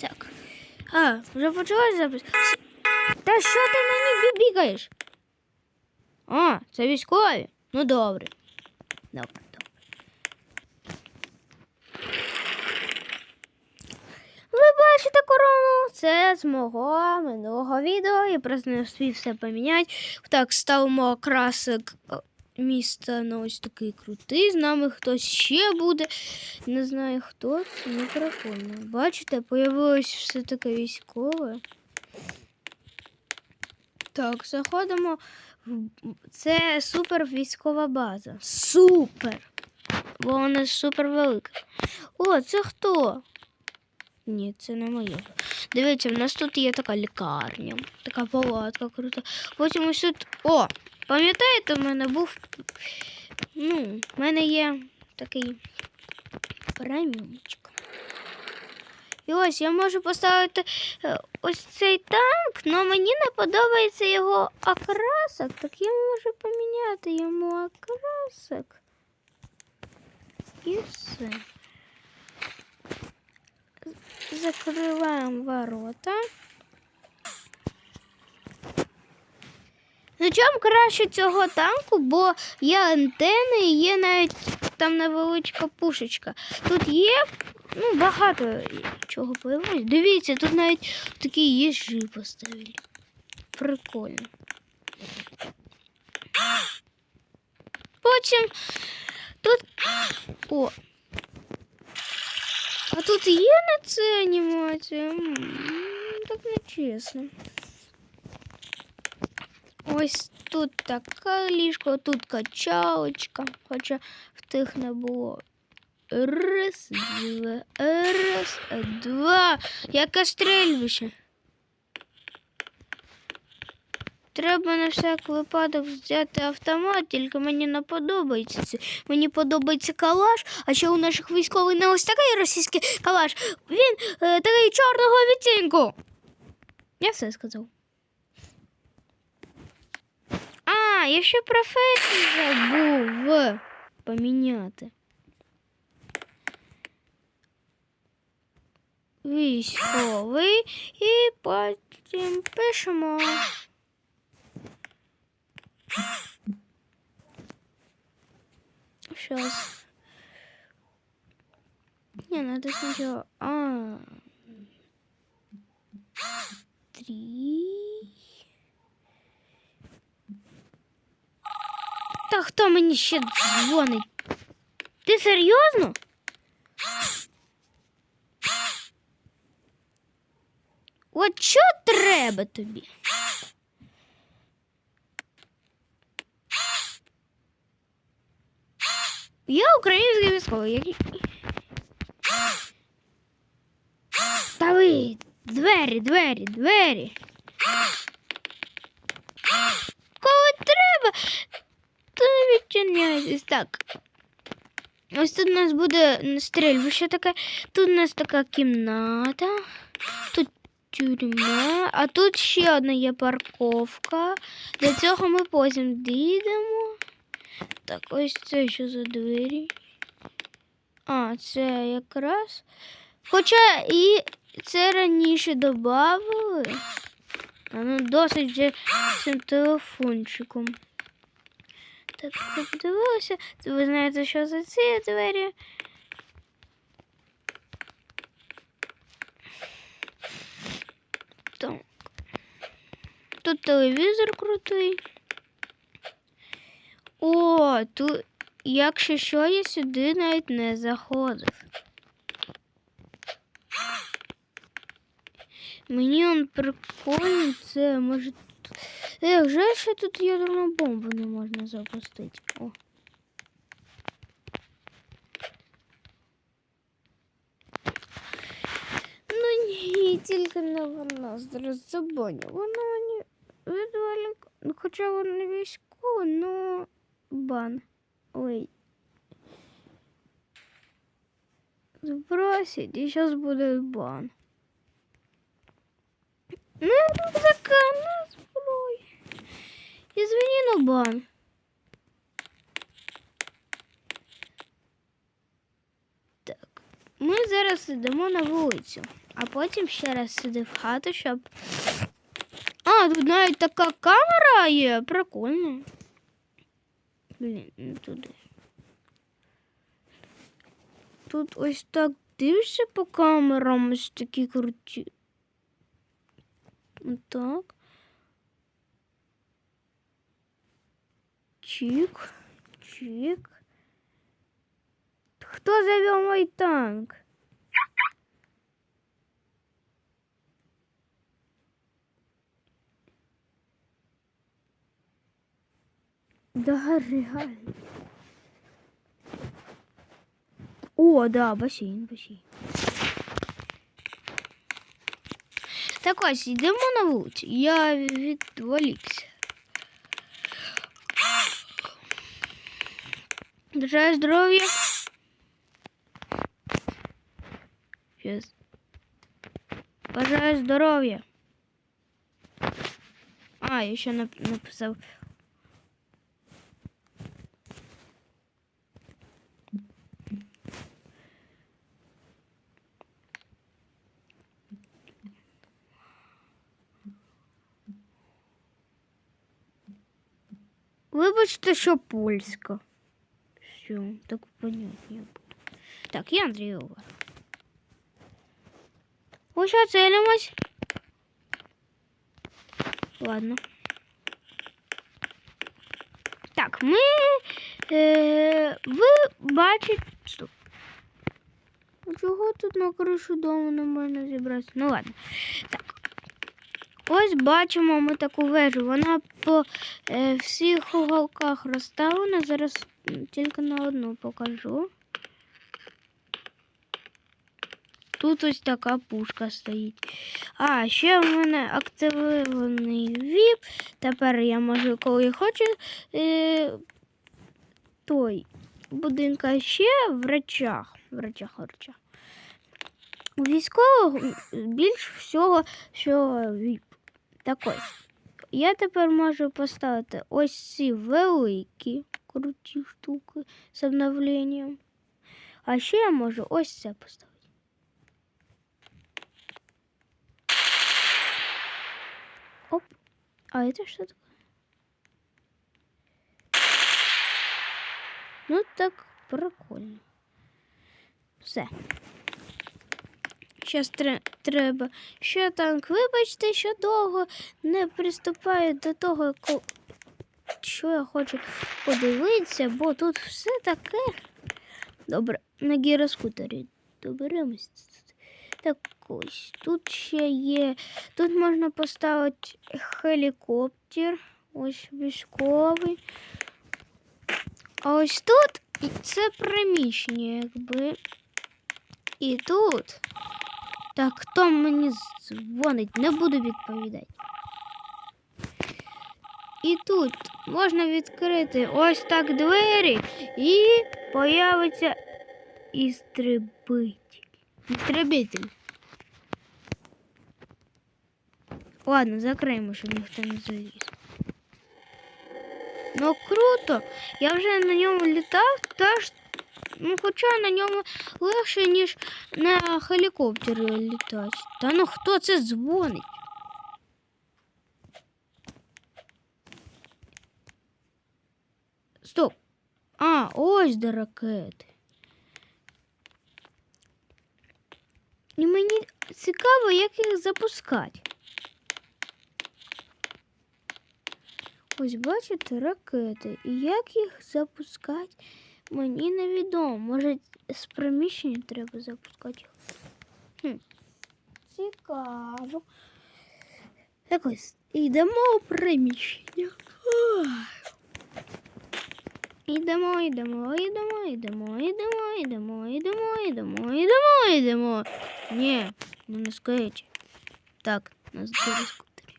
Так. А, вже почалась запис. Та що ти мені бі- бігаєш? А, це військові? Ну добре. Добре, добре. Ви бачите корону? Це з мого минулого відео. Я просто не встиг все поміняти. Так, ставимо окрасик е, міста на ось такий крутий. З нами хтось ще буде. Не знаю хто це, ну прикольно. Бачите, появилось все таке військове. Так, заходимо. Це супер військова база. Супер! Бо вона супер велика. О, це хто? Ні, це не моє. Дивіться, в нас тут є така лікарня, така палатка крута. Потім ось тут. О! Пам'ятаєте, в мене був. Ну, в мене є такий преміумчик. І ось я можу поставити е, ось цей танк, але мені не подобається його окрасок, так я можу поміняти йому окрасок. І все. Закриваємо ворота. Чому краще цього танку, бо є антени і є навіть там невеличка пушечка. Тут є ну, багато чого появилось. Дивіться, тут навіть такі їжі поставили. Прикольно. Потім тут. О. А тут є на це анімація? Так не чесно. Ось тут така ліжко, тут качалочка, хоча в тих не було. Раз, два, раз, два. Яке стрельбище. Треба на всяк випадок взяти автомат, тільки мені не подобається це. Мені подобається калаш, а ще у наших військових не ось такий російський калаш. Він е, такий чорного відтінку. Я все сказав. А, я ще професію забув поміняти. Військовий і потім пишемо. Сейчас. Не, надо сначала. А. Три. Та хто мені ще дзвонить? Ти серйозно? От що треба тобі? Я український військовий. Та ви, двері, двері, двері. Коли треба, то не відчиняйтесь. Так. Ось тут у нас буде стрільбище таке. Тут у нас така кімната. Тут тюрма, а тут ще одна є парковка. До цього ми потім дійдемо. Так, ось це що за двері. А, це якраз. Хоча і це раніше додавали. Ну досить вже цим телефончиком. Так, це подивилося. Ви знаєте, що за ці двері? Так. Тут телевізор крутий. О, тут, якщо що, я сюди навіть не заходив. Мені он прикольно це може. тут- Ех, жаль, що тут ядерну бомбу не можна запустити. О. Ну ні, тільки не вона зараз забаню. Вона мені відволік. Ну, Хоча вона не військова, ну бан. Ой. Сбросить, и сейчас будет бан. Но бан. Так. ми зараз йдемо на вулицю, а потім ще раз сюди в хату, щоб. А, тут навіть така камера є. Прикольно. Блін, не туди. Тут ось так дивишся по камерам, ось такі круті. Отак. Чик, чик. Хто завел мой танк? Да, реально. О, да, басейн, басейн. Так ось, йдемо на вулицю. Я відволікся. Бажаю здоров'я. Щас. Бажаю здоров'я. А, я ще нап- написав. Вибачте, що польська. Все, так понятно буде. Так, я Андрій Овар. Ось що целимось. Ладно. Так, ми. Е, ви бачите. Стоп. А Чого тут на кришу дому не можна зібратися? Ну ладно. Так. Ось бачимо ми таку вежу. Вона по е, всіх уголках розставлена. Зараз тільки на одну покажу. Тут ось така пушка стоїть. А, ще в мене активований VIP. Тепер я можу, коли хочу, е, той будинка ще в речах. В речах, в речах. У військових більш всього, що VIP. Так ось. Я тепер можу поставити ось ці великі круті штуки з обновленням. А ще я можу ось це поставити. Оп. А это что такое? Ну так прикольно. Все. Щас тре- треба. Що танк, вибачте, що довго не приступаю до того, що я хочу подивитися, бо тут все таке. Добре, на гіроскутері доберемось. Так ось. Тут ще є. Тут можна поставити хелікоптер. Ось військовий. А ось тут це приміщення, якби. І тут. Так, хто мені дзвонить, не буду відповідати. І тут можна відкрити ось так двері і появиться істребитель. Істребитель. Ладно, закриємо, щоб ніхто не заліз. Ну круто. Я вже на ньому літав, теж, ну хоча на ньому легше, ніж на хелікоптері літати. Та ну хто це дзвонить? Стоп. А, ось де ракети. І мені цікаво, як їх запускати. Ось бачите ракети. І як їх запускати, мені невідомо. Може, з приміщення треба запускати їх. Хм. Цікаво. Так ось, йдемо у приміщення. Ах. Ідемо, йдемо, йдемо, йдемо, йдемо, йдемо, йдемо, йдемо, йдемо, йдемо. Ні, ну не скажіть. Так, нас до скутері.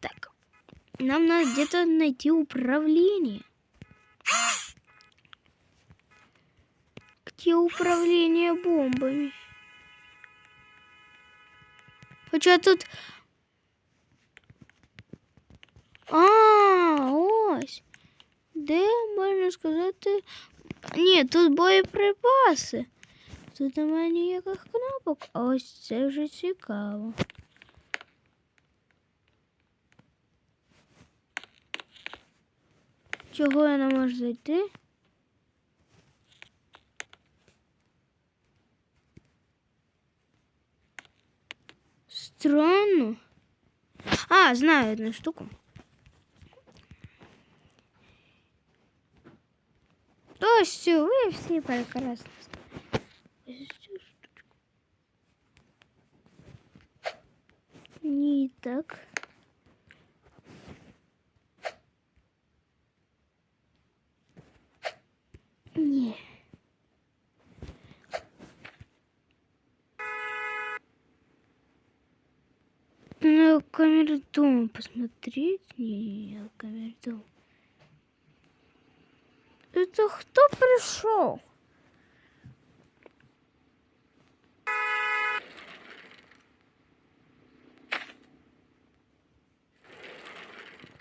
Так, нам надо где-то найти управление. Где управление бомбами? Хоча тут. А, ось. Де можна сказати. Ні, тут боєприпаси. Тут немає ніяких кнопок, ось це вже цікаво. Чого я не можу зайти? Странно. А, знаю одну штуку. Ось цю, ви всі прекрасно. Ось цю штучку. Ні, так. Ні. Ну, камеру дома посмотреть. Не, камеру дома. Это кто пришел?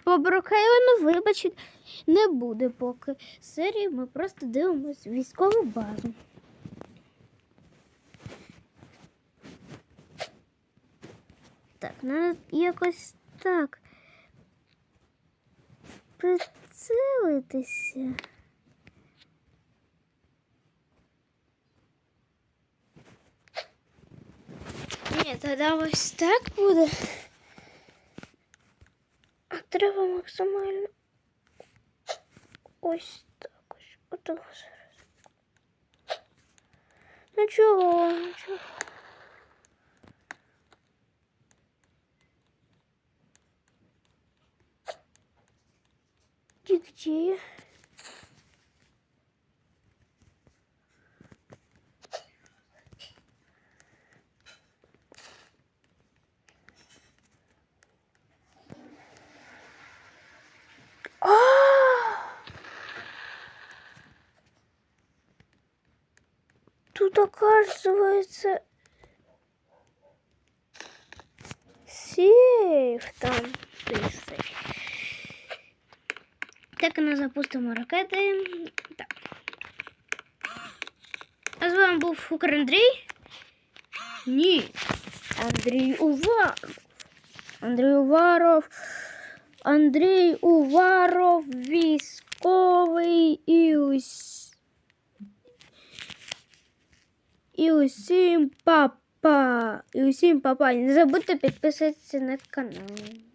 Побрукаєвину вибачить не буде поки серії. Ми просто дивимось військову базу. Так, треба якось так прицілитися. Ні, тоді ось так буде. А треба максимально ось так ось. Отого зараз. Ну чого, Где я? А! Тут оказывается сейф там. Так, ми запустимо ракети. Так. А з вами був Фукер Андрій. Ні. Андрій Уваров. Андрій Уваров. Андрій Уваров, військовий і ус... І усім папа. І усім папа. Не забудьте підписатися на канал.